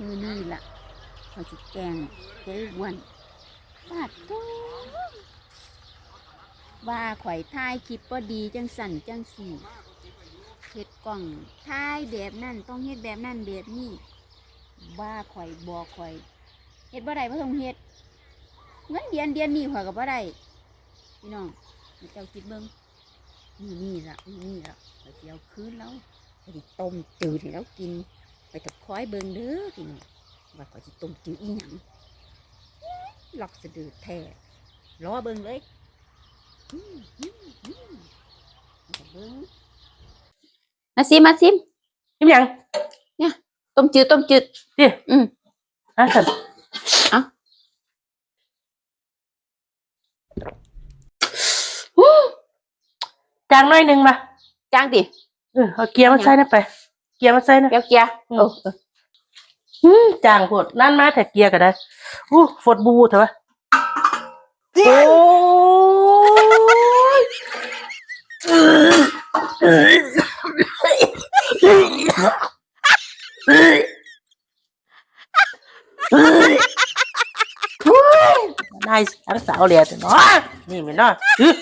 มือนี่ล่ะเขาจะแกงเจ้อ้วนบาดตู้ว่าข่อยถ่ายคลิปบ่ดีจังสั่นจังสี่เฮ็ดกล้องถ่ายแบบนั่นต้องเฮ็ดแบบนั่นแบบนี้ว่าข่อยบอกข่อยเฮ็ดบ่ได้บ่ต้องเฮ็ดเงินเดือนเดือนนี้ข่อยก็บ่ได้พี่น้องเจ้าคิดเบิ่งนี่นี่ละนี่นี่ละข่อยสิเอาคืนแล้วข่อยต้มจืดให้เรากิน ไปตะคอยเบิ่งเด้อพี่น้องว่าข่อยสิต้มจืดอีหยังหลอกสะดือแท้รอเบิ่งเลยอืมอืมอืมเอาไปเบิ่งมาซิมมาซิมชิมยังต้มจืดต้มจืดดิอืมอะสันเอ้าจางหน้อยหนึงมาจ้างดิเออเอาเกียร์มาใส่นะไป เกียร์มาใส่นะเกียวเกียร์อืมโอ้เอออืมจางโหดนั่นมาแต่เกียร์ก็ได้อู้ฟดบูเถอะวะโอ้ยนายทั้งสาวเหลียแต่เนาะนี่แม่นเนาะอื้อ